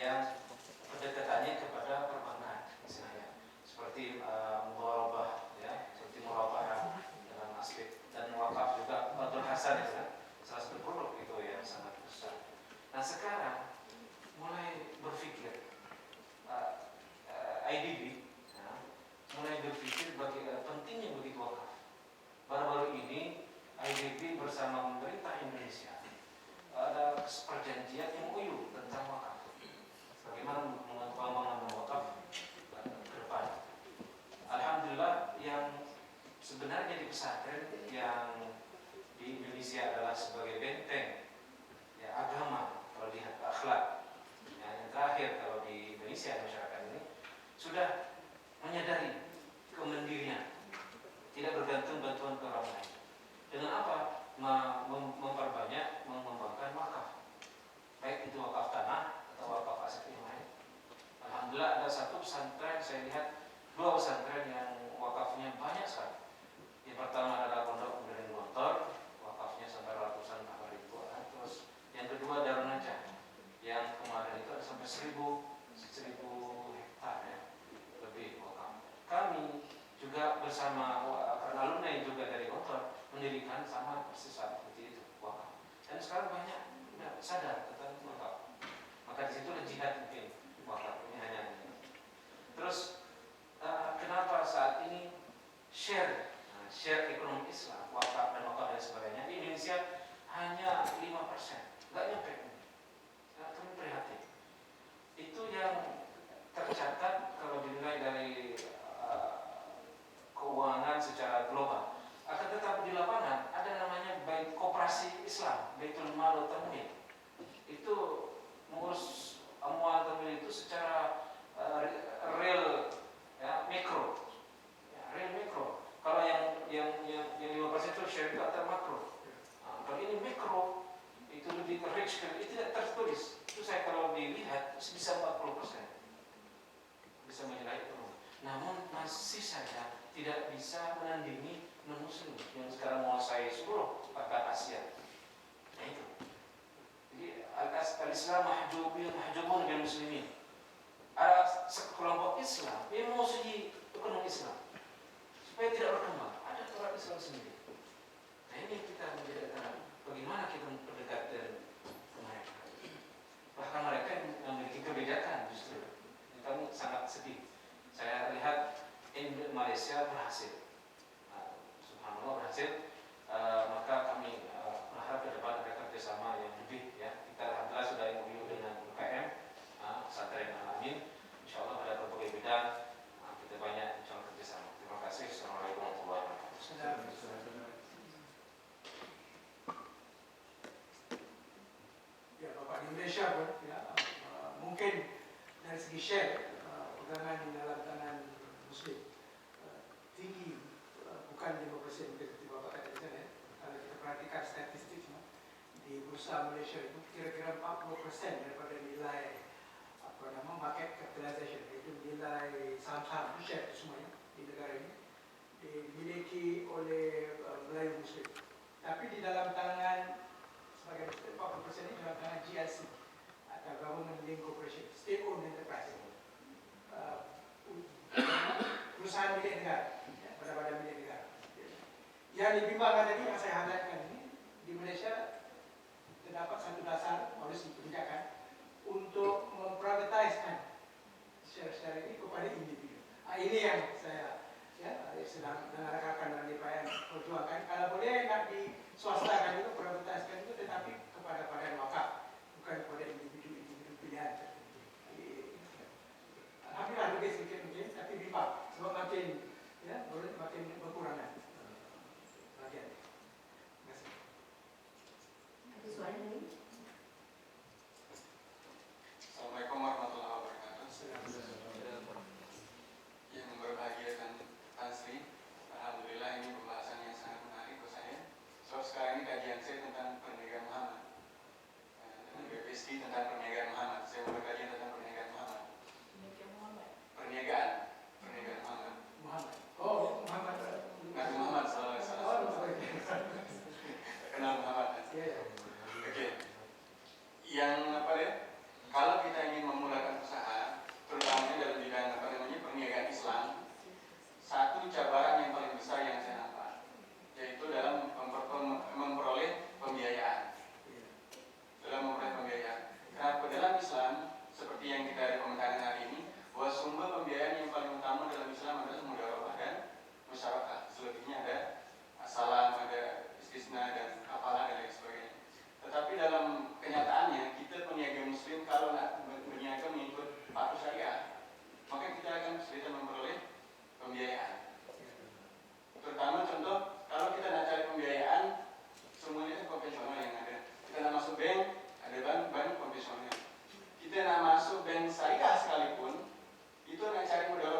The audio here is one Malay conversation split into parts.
yang pendekatannya kepada perbankan misalnya seperti uh, ya seperti murabahah dalam aspek dan wakaf juga Fadul Hasan kan salah satu produk itu yang sangat besar. Nah sekarang mulai berpikir uh, uh, IDB ya, mulai berpikir bagi uh, pentingnya begitu wakaf. Baru-baru ini IDB bersama pemerintah Indonesia ada perjanjian MOU. Bagaimana pengembangan wakaf ke depan. Alhamdulillah yang sebenarnya di pesantren yang mendirikan sama persis seperti itu. Wakaf dan sekarang banyak sudah sadar tentang wakaf maka di situ jihad mungkin. Wakaf ini hanya ini. terus eh, kenapa saat ini share nah, share ekonomi Islam wakaf dan wakaf dan sebagainya di Indonesia hanya 5% Islam Baitul Mal Tamwil itu mengurus amual tamwil itu secara re- real ya mikro ya, real mikro kalau yang yang yang yang lima persen itu share itu atau makro. Nah, kalau ini mikro itu lebih rich itu tidak tertulis. Itu saya kalau dilihat itu bisa 40 persen. Bisa menilai ekonomi namun masih saja tidak bisa menandingi non muslim yang sekarang menguasai seluruh bahkan Asia al-Islam mahjubin mahjubun bil muslimin. Ada sekelompok Islam yang menguasai ekonomi Islam supaya tidak berkembang. Ada orang Islam sendiri. Nah ini kita menjadi bagaimana kita mendekat dengan mereka. Bahkan mereka yang memiliki kebijakan justru. Kami sangat sedih. Saya lihat Indo- Malaysia berhasil. Nah, subhanallah berhasil. Eh, maka kami eh, berharap ke depan ada kerjasama yang lebih ya kita alhamdulillah sudah MOU dengan UKM uh, pesantren. Al-Amin insya Allah pada berbagai bidang uh, kita banyak insya Allah kerjasama. Terima kasih. Assalamualaikum warahmatullahi wabarakatuh. Ya Bapak di Malaysia pun ya uh, mungkin dari segi share uh, pegangan dalam tangan Muslim. Uh, tinggi uh, bukan 5% mungkin seperti Bapak kata di sana ya. kalau kita perhatikan statistiknya di bursa Malaysia itu kira-kira 40% daripada nilai apa nama market capitalization itu share itu semuanya di negara ini dimiliki oleh uh, Melayu Muslim tapi di dalam tangan sebagai 40% ini dalam tangan GLC atau Government Link Corporation, State Owned Enterprise. Uh, perusahaan milik negara, ya, pada badan milik negara. Yang dibimbangkan tadi yang saya highlightkan ini di Malaysia terdapat satu dasar polisi kebijakan untuk memprivatisekan share-share ini kepada individu. Ah, ini yang saya ya, sedang rekan-rekan dalam DPR perjuangkan. Kalau boleh nak diswastakan itu, privatisasikan itu, tetapi kepada badan wakaf, bukan kepada individu-individu Tôi lại.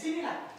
Sinh.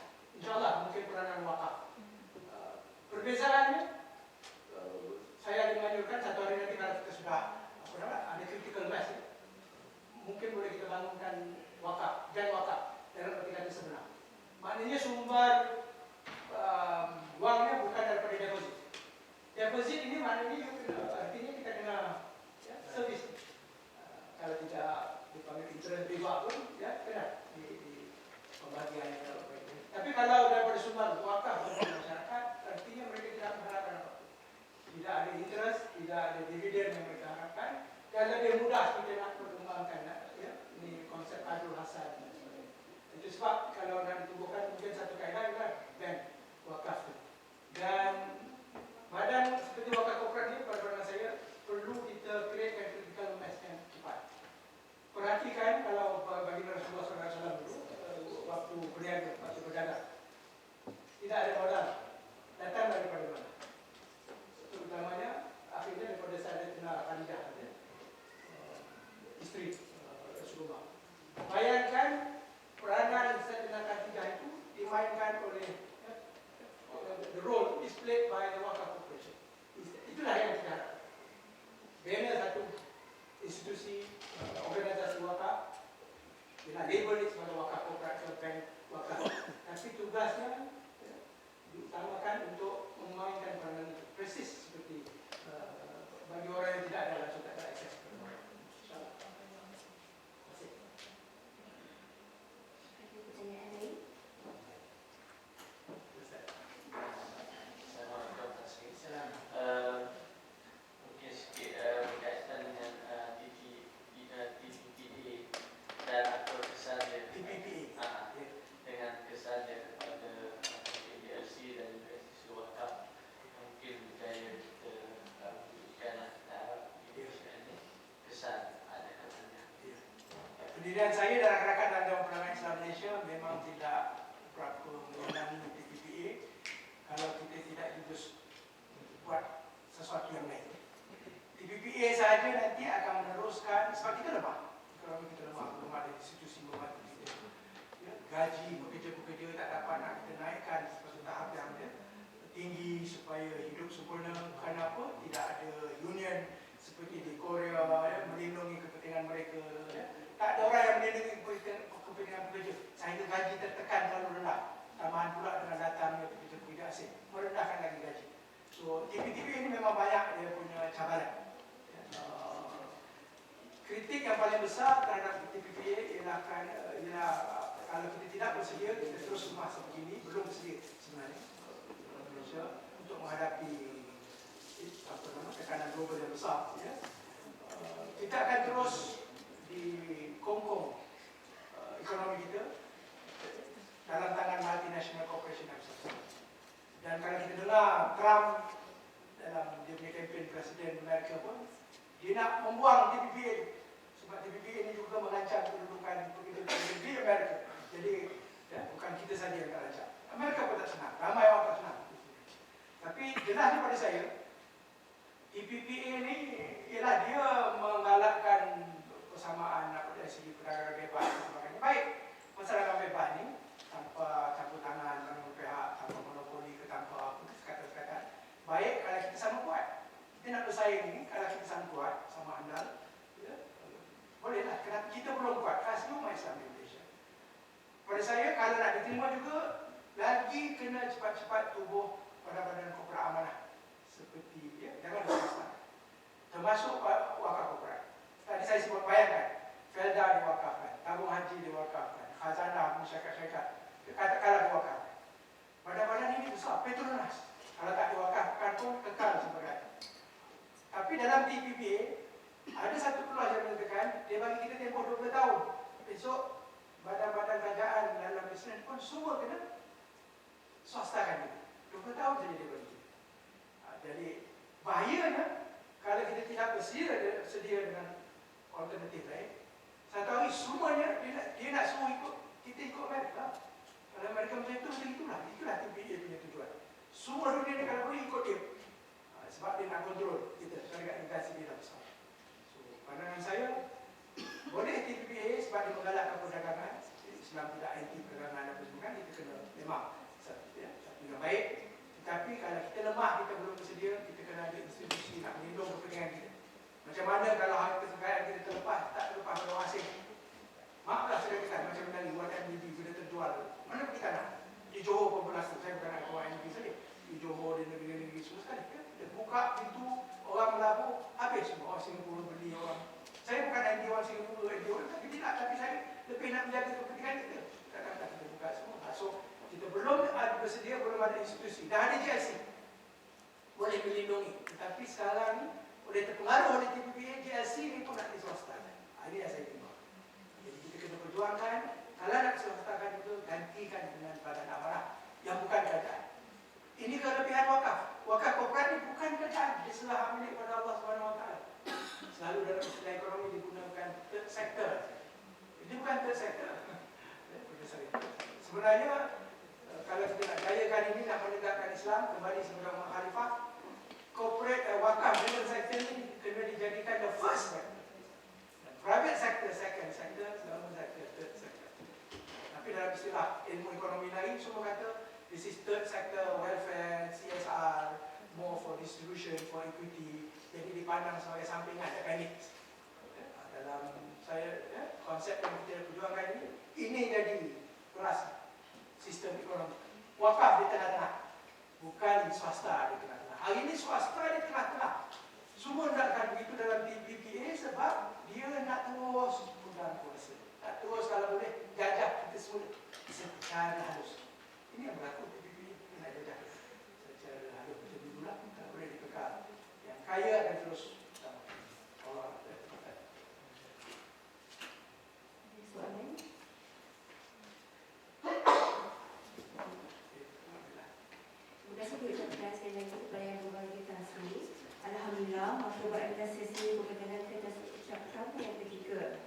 Enganxaire, gràcies. besar terhadap PPA ialah akan ialah eh, kalau kita tidak bersedia kita terus masuk begini belum bersedia sebenarnya. Malaysia untuk menghadapi eh, apa nama tekanan global yang besar ya. kita akan terus di kongkong ekonomi kita dalam tangan multinational corporation dan kalau kita dengar Trump dalam dia punya kempen presiden Amerika pun dia nak membuang TPP sebab DPP ini juga mengancam kedudukan kita di Amerika. haji diwakafkan. Khazanah pun syarikat-syarikat. Katakanlah diwakafkan. Badan-badan ini besar. Petronas. Kalau tak diwakafkan pun kekal sebagai. Tapi dalam TPPA, ada satu keluar yang menentukan, dia bagi kita tempoh 20 tahun. Besok, badan-badan kerajaan dalam bisnes pun semua kena swastakan ini. 20 tahun saja dia bagi. Ha, jadi, bahayanya kalau kita tidak bersedia, sedia dengan alternatif lain, eh? Satu hari semuanya dia nak, dia nak semua ikut kita ikut mereka. Kalau mereka macam itu, macam itulah. Itulah TPA punya tujuan. Semua dunia ni kalau boleh ikut dia. Ha, sebab dia nak kontrol kita syarikat negasi dia dah besar. So, pandangan saya, boleh TPA sebab dia menggalakkan perdagangan. Islam tidak anti perdagangan apa semua kan, kita kena memang satu, ya, satu yang baik. Tetapi kalau kita lemah, kita belum bersedia, kita kena ada institusi nak melindung kepentingan kita. Macam mana kalau harta kekayaan kita terlepas, tak terlepas pada orang asing. Maaflah saya kata macam mana buat MDB bila terjual. Mana kita nak? Di Johor pun berlaku. Saya bukan nak kawan MDB saja. Di Johor, di negeri-negeri semua sekali. Ya? Dia buka pintu, orang melabur, habis semua. Orang Singapura beli orang. Saya bukan MD orang Singapura, MD orang. Tapi tidak. Tapi saya menjaga kepentingan kita. Kita kata kita buka semua. So, kita belum ada bersedia, belum ada institusi. Dah ada JLC. Boleh melindungi. Tetapi sekarang ni, boleh terpengaruh oleh TPPA, JLC ni pun nak diswastakan. Ini yang saya timbang. Jadi kita kena perjuangkan, kalau nak diswastakan itu, gantikan dengan badan amanah yang bukan kerajaan. Ini kelebihan wakaf. Wakaf korporat ini bukan kerajaan. Dia serah milik pada Allah SWT. Selalu dalam istilah ekonomi digunakan third sector. Ini bukan third sector. Sebenarnya, eh, kalau kita nak jayakan ini, nak menegakkan Islam, kembali sebagai Umar Khalifah, corporate uh, wakaf dalam sektor ini kena dijadikan the first sector. Private sector, second sector, government sector, third sector. Tapi dalam istilah ilmu ekonomi lain, semua kata this is third sector, welfare, CSR, more for distribution, for equity. Jadi dipandang sebagai sampingan, appendix. Dalam saya, ya, konsep yang kita perjuangkan ini, ini jadi kelas sistem ekonomi. Wakaf di tengah-tengah, bukan swasta di tengah-tengah. Hari ini swasta di tengah-tengah. Semua nakkan begitu dalam TPPA sebab dia nak terus pegang kuasa. Nak terus kalau boleh jajah kita semua secara halus. Ini yang berlaku TPPA. Dia nak jajah secara halus. Dulu lah. Boleh dipegang. Yang kaya akan terus. Allah. Soalan? Terima kasih Bu ucapkan sekali lagi kepada yang berbagi tasmi. Alhamdulillah, waktu adalah sesi berkenaan kita ucapkan yang ketiga.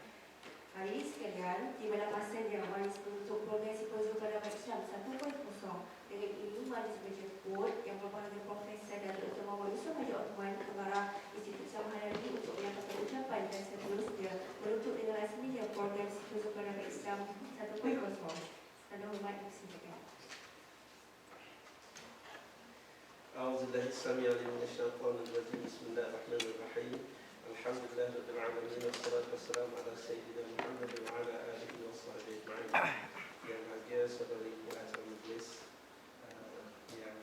Hari sekalian, di mana masa yang manis untuk program Simposium Agama Islam 1.0 dengan ini manis menjemput yang merupakan Profesor Datuk Dr. Muhammad Yusuf Haji Osman Pengarah Institut Samhadari untuk menyampaikan ucapan dan seterusnya menutup dengan rasminya program Simposium Agama Islam 1.0. Anda hormat dipersilakan. السميع العليم من الشيطان الرجيم. بسم الله الرحمن الرحيم. الحمد لله رب العالمين والصلاة والسلام على سيدنا محمد وعلى آله وصحبه أجمعين. Yang bahagia saudari majlis uh, yang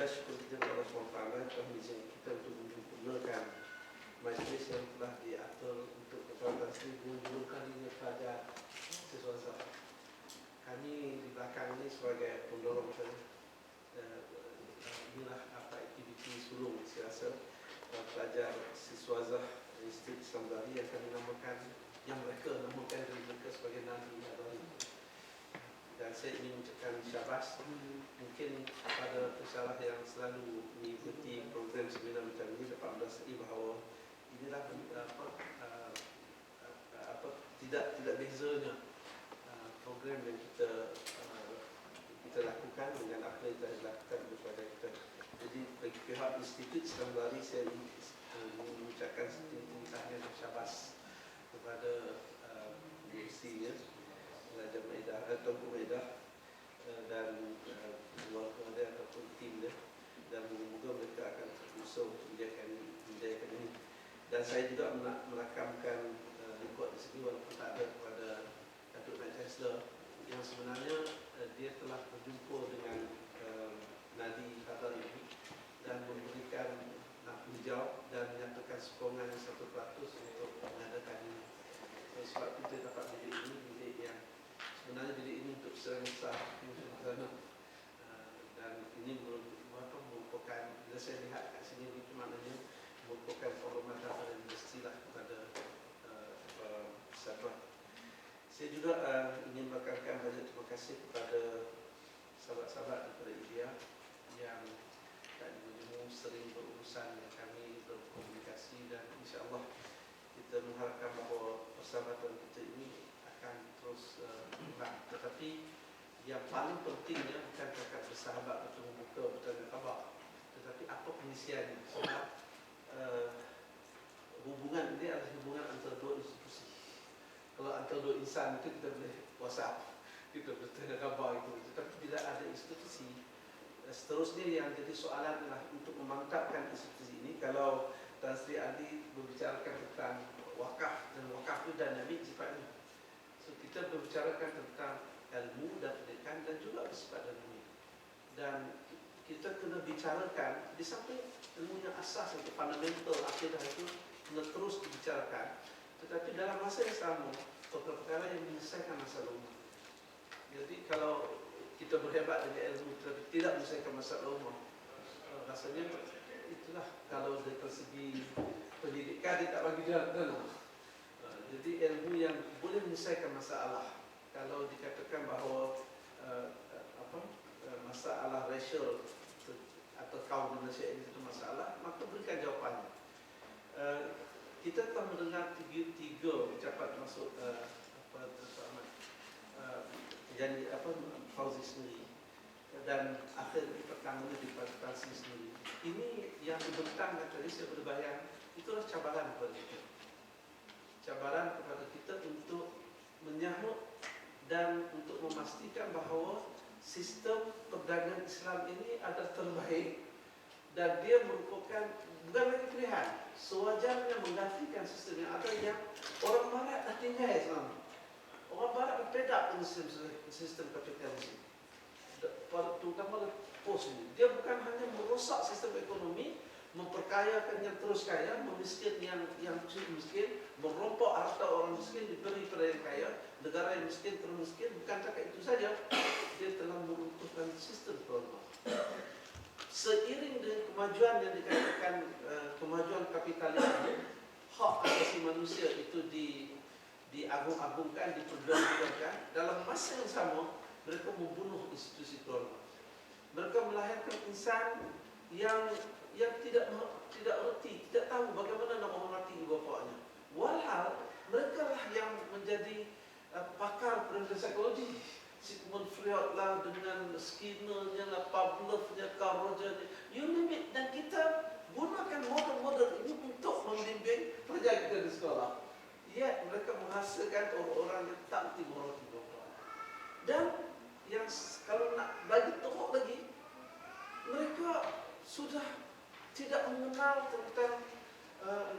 kita kepada Allah SWT mengizinkan kita untuk menyempurnakan majlis yang telah diatur untuk kepada seribu dua kalinya pada sesuatu kami di belakang ini sebagai pendorong saya uh, inilah apa aktiviti sulung saya rasa pelajar siswazah Institut Islam Bali yang kami namakan yang mereka namakan diri mereka sebagai Nabi Abari dan saya ingin mengucapkan syabas mungkin pada pesalah yang selalu mengikuti program seminar macam ini dapat merasai bahawa inilah apa uh, apa tidak tidak bezanya uh, program yang kita uh, kita lakukan dengan apa yang telah dilakukan kepada kita. Jadi bagi pihak Institut Islam Bali saya ingin mengucapkan setinggi-tingginya dan syabas kepada uh, Universitinya Raja Maedah atau Bu Maedah uh, dan dan saya juga merakamkan uh, rekod di sini walaupun tak ada kepada Datuk Chancellor yang sebenarnya uh, dia telah berjumpa dengan uh, Nadi Qatar ini dan memberikan nak hijau dan menyatakan sokongan 100% untuk mengadakan ini. So, sebab kita dapat bilik ini, bilik yang sebenarnya bilik ini untuk besar sana. Uh, dan ini merupakan, bila saya lihat kat sini itu maknanya merupakan penghormatan pada universiti lah kepada uh, uh, Sabah. Saya juga uh, ingin merakamkan banyak terima kasih kepada sahabat-sahabat daripada India yang tak jemu sering berurusan dengan kami berkomunikasi dan insyaAllah kita mengharapkan bahawa persahabatan kita ini akan terus uh, berkembang. Tetapi yang paling pentingnya bukan cakap bersahabat bertemu muka bertanya khabar tetapi apa pengisiannya sebab uh, hubungan ini adalah hubungan antara dua institusi kalau insan itu kita boleh whatsapp kita bertanya khabar itu. Tetapi bila ada institusi eh, seterusnya yang jadi soalan adalah untuk memantapkan institusi ini kalau Tan Sri Adi berbicarakan tentang wakaf dan wakaf itu dinamik sifatnya so kita berbicarakan tentang ilmu dan pendidikan dan juga bersifat dinamik dan kita kena bicarakan di samping ilmu yang asas untuk fundamental akidah itu kena terus dibicarakan. Tetapi dalam masa yang sama perkara-perkara yang menyelesaikan masalah umat jadi kalau kita berhebat dengan ilmu tetapi tidak menyelesaikan masalah umat eh, rasanya itulah kalau dari segi pendidikan dia tak bagi jalan dalam Eh, jadi ilmu yang boleh menyelesaikan masalah kalau dikatakan bahawa uh, apa masalah racial atau kaum Malaysia ini satu masalah maka berikan jawapannya kita telah mendengar tiga, tiga ucapan masuk uh, apa Tuan Ahmad uh, jadi apa Fauzi sendiri. Dan akhir pertamanya di Tansi sendiri. Ini yang dibentangkan tadi saya berbayang itulah cabaran kepada kita. Cabaran kepada kita untuk menyahut dan untuk memastikan bahawa sistem perdagangan Islam ini adalah terbaik dan dia merupakan bukan lagi pilihan sewajarnya menggantikan sistem yang ada yang orang barat dah tinggal Islam orang barat berbeda sistem, sistem kapitalisme terutama pos ini. Dia bukan hanya merosak sistem ekonomi memperkayakan yang terus kaya, memiskin yang yang miskin, merompok harta orang miskin diberi pada yang kaya, negara yang miskin terus miskin, bukan cakap itu saja, dia telah meruntuhkan sistem keluarga. Seiring dengan kemajuan yang dikatakan uh, kemajuan kapitalisme, hak asasi manusia itu di diagung-agungkan, diperjuangkan dalam masa yang sama mereka membunuh institusi keluarga. Mereka melahirkan insan yang yang tidak tidak erti, tidak tahu bagaimana nak menghormati ibu bapanya. Walhal mereka lah yang menjadi uh, pakar pendidikan psikologi. Sigmund Freud lah dengan Skinnernya lah, Pavlovnya, Carl Rogers, you name it. Dan kita gunakan model-model ini untuk membimbing pelajar kita di sekolah. Ya, menghasilkan orang-orang yang tak ibu bapa. Dan yang kalau nak bagi teruk lagi, mereka sudah tidak mengenal tentang uh,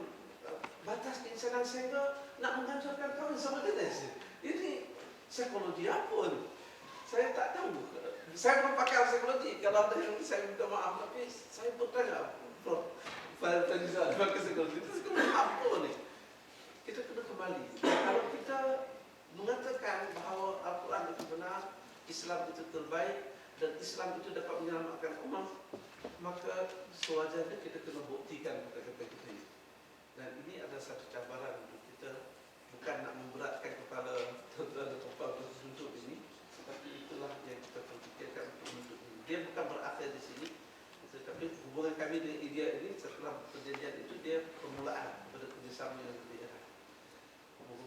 batas keinsanan sehingga nak menghancurkan kawin sama jenis. Ini psikologi apa ni? Saya tak tahu. Saya belum pakar psikologi. Kalau ada yang saya minta maaf, tapi saya. Saya tanya saya pakai psikologi. Itu psikologi apa ni? Kita kena kembali. Kalau kita mengatakan bahawa Al-Quran itu benar, Islam itu terbaik, dan Islam itu dapat menyelamatkan umat, maka sewajarnya kita kena buktikan kata-kata kita ini. Dan ini adalah satu cabaran untuk kita bukan nak memberatkan kepala tentera kapal untuk ini, tapi itulah yang kita perlu fikirkan untuk ini. Dia bukan berakhir di sini, tetapi hubungan kami dengan India ini setelah perjanjian itu dia permulaan kepada kerjasama yang lebih.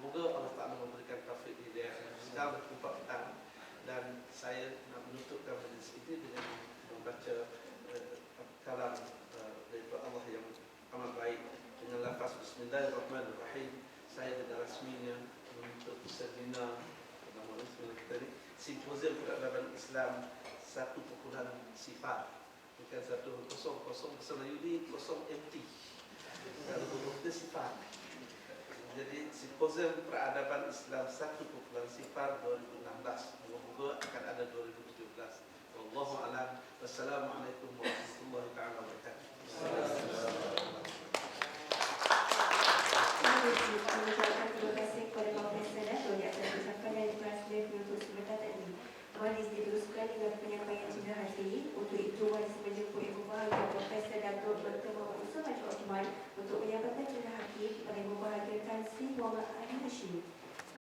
Moga-moga Allah Ta'ala memberikan taufik di dia. Sekarang berjumpa petang dan saya nak menutupkan majlis ini dengan membaca uh, kalam uh, daripada Allah yang amat baik dengan lafaz Bismillahirrahmanirrahim saya dengan rasminya menutup seminar nama seminar kita ni simposium peradaban Islam satu pukulan sifat bukan satu kosong kosong Melayu ni kosong empty Kalau huruf itu sifat. Jadi simposium peradaban Islam satu kumpulan sifat 2016. Moga-moga akan ada 2017. Wallahu a'lam. Wassalamualaikum warahmatullahi taala wabarakatuh. Saya mengucapkan terima kasih kepada Majlis Senator di atas ucapan yang diperasai penutup sebentar tadi. Majlis diteruskan dengan penyampaian cinta hati. Untuk itu, Majlis menjemput Ibu Bahagia Profesor Datuk Dr. Muhammad Musa Haji Osman untuk menyampaikan cinta hati kepada Ibu Bahagia Tan Sri Muhammad Ali Hashim.